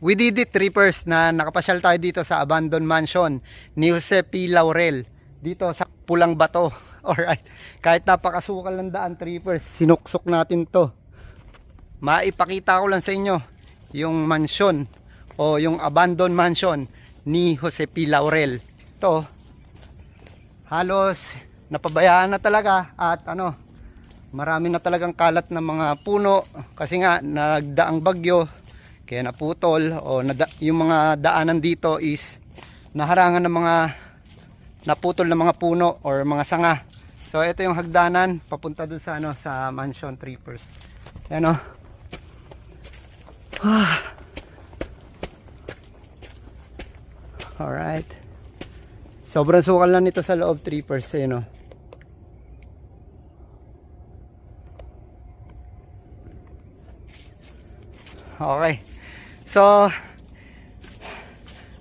We did it, trippers, na nakapasyal tayo dito sa abandoned mansion ni Jose P. Laurel. Dito sa Pulang Bato. Alright. Kahit napakasukal ng daan, trippers, sinuksok natin to. Maipakita ko lang sa inyo yung mansion o yung abandoned mansion ni Jose P. Laurel. Ito, halos napabayaan na talaga at ano, marami na talagang kalat ng mga puno kasi nga nagdaang bagyo kaya naputol o nada, yung mga daanan dito is naharangan ng mga naputol na mga puno or mga sanga. So ito yung hagdanan papunta doon sa ano sa mansion trippers. Yan o. Alright. Sobrang sukal lang nito sa loob trippers eh no. Okay. So,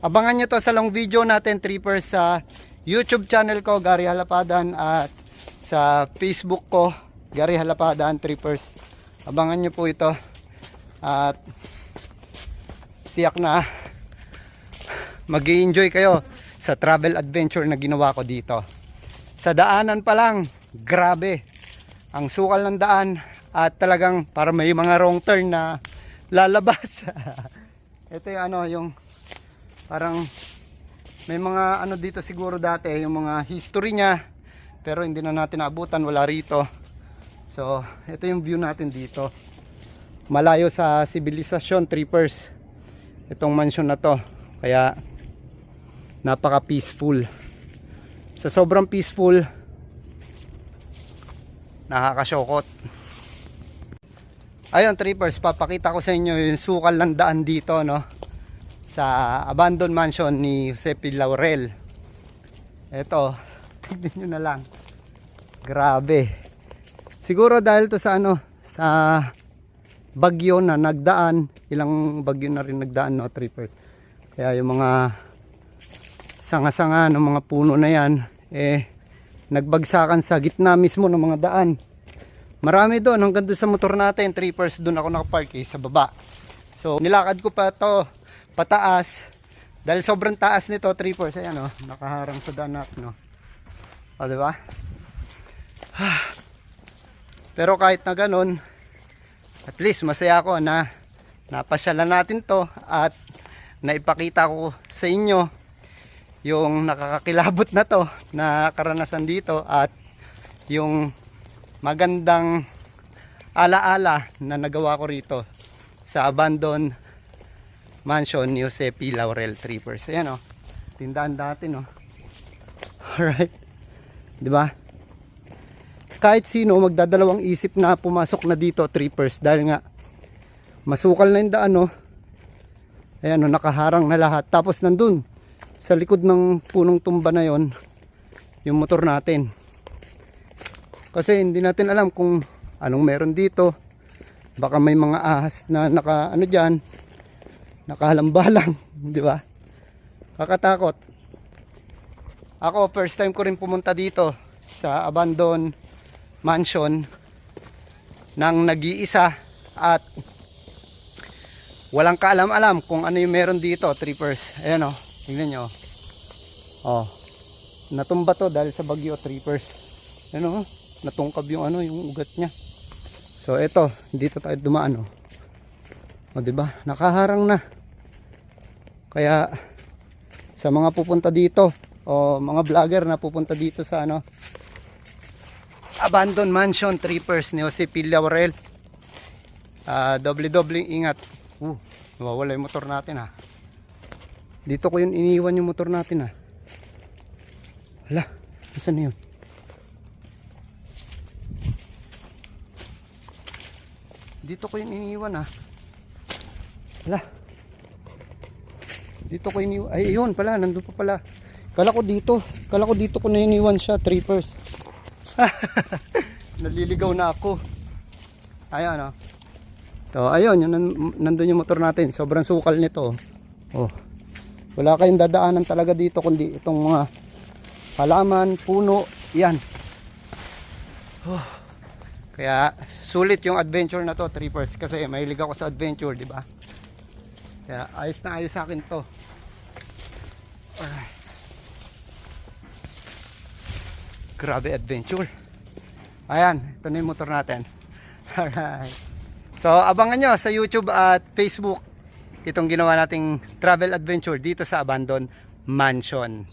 abangan nyo to sa long video natin, trippers, sa YouTube channel ko, Gary Halapadan, at sa Facebook ko, Gary Halapadan, trippers. Abangan nyo po ito. At tiyak na mag enjoy kayo sa travel adventure na ginawa ko dito. Sa daanan pa lang, grabe. Ang sukal ng daan at talagang para may mga wrong turn na lalabas. Ito yung ano, yung parang may mga ano dito siguro dati, yung mga history niya. Pero hindi na natin naabutan, wala rito. So, ito yung view natin dito. Malayo sa sibilisasyon, trippers. Itong mansion na to. Kaya, napaka peaceful. Sa sobrang peaceful, nakakasyokot. Ayun, trippers, papakita ko sa inyo yung sukal ng daan dito, no? Sa abandoned mansion ni Jose. Laurel. Ito, tignan nyo na lang. Grabe. Siguro dahil to sa ano, sa bagyo na nagdaan, ilang bagyo na rin nagdaan, no, trippers. Kaya yung mga sanga-sanga ng mga puno na yan, eh, nagbagsakan sa gitna mismo ng mga daan. Marami doon, hanggang doon sa motor natin, trippers, doon ako nakapark eh, sa baba. So, nilakad ko pa to pataas. Dahil sobrang taas nito, trippers, ayan o, nakaharang sa danak, no. O, di ba? Pero kahit na ganun, at least masaya ako na napasyalan natin to at naipakita ko sa inyo yung nakakakilabot na to na karanasan dito at yung magandang alaala na nagawa ko rito sa abandoned mansion ni Jose P. Laurel Trippers. Ayan o. Tindahan dati no. Alright. Di ba? Kahit sino magdadalawang isip na pumasok na dito trippers dahil nga masukal na yung daan no. Ayan o, nakaharang na lahat. Tapos nandun sa likod ng punong tumba na yon yung motor natin. Kasi hindi natin alam kung anong meron dito. Baka may mga ahas na naka ano diyan, nakahalambalang, di ba? Kakatakot. Ako first time ko rin pumunta dito sa abandoned mansion nang nag-iisa at walang kaalam-alam kung ano yung meron dito, trippers. Ayan o, tingnan nyo. Oh, natumba to dahil sa bagyo, trippers. Ayan o, natungkab yung ano, yung ugat niya. So ito, dito tayo dumaan oh. O di ba? Nakaharang na. Kaya sa mga pupunta dito o mga vlogger na pupunta dito sa ano abandoned mansion trippers ni Jose P. Laurel. Ah, doble doble ingat. Uh, nawawala yung motor natin ha. Dito ko yun iniwan yung motor natin ha. Hala, saan na yun? Dito ko yun iniwan ha. Hala. Dito ko iniwan. Ay, yun pala. Nandun pa pala. Kala ko dito. Kala ko dito ko na iniwan siya. Trippers. Naliligaw na ako. Ayan oh. So, ayun. Yun, nan- nandun yung motor natin. Sobrang sukal nito. Oh. Wala kayong dadaanan talaga dito kundi itong mga halaman, puno. Yan. Oh. Kaya sulit yung adventure na to, trippers kasi mahilig ako sa adventure, di ba? Kaya ayos na ayos sa akin to. Grabe adventure. Ayan, ito na yung motor natin. Alright. So, abangan nyo sa YouTube at Facebook itong ginawa nating travel adventure dito sa Abandon Mansion.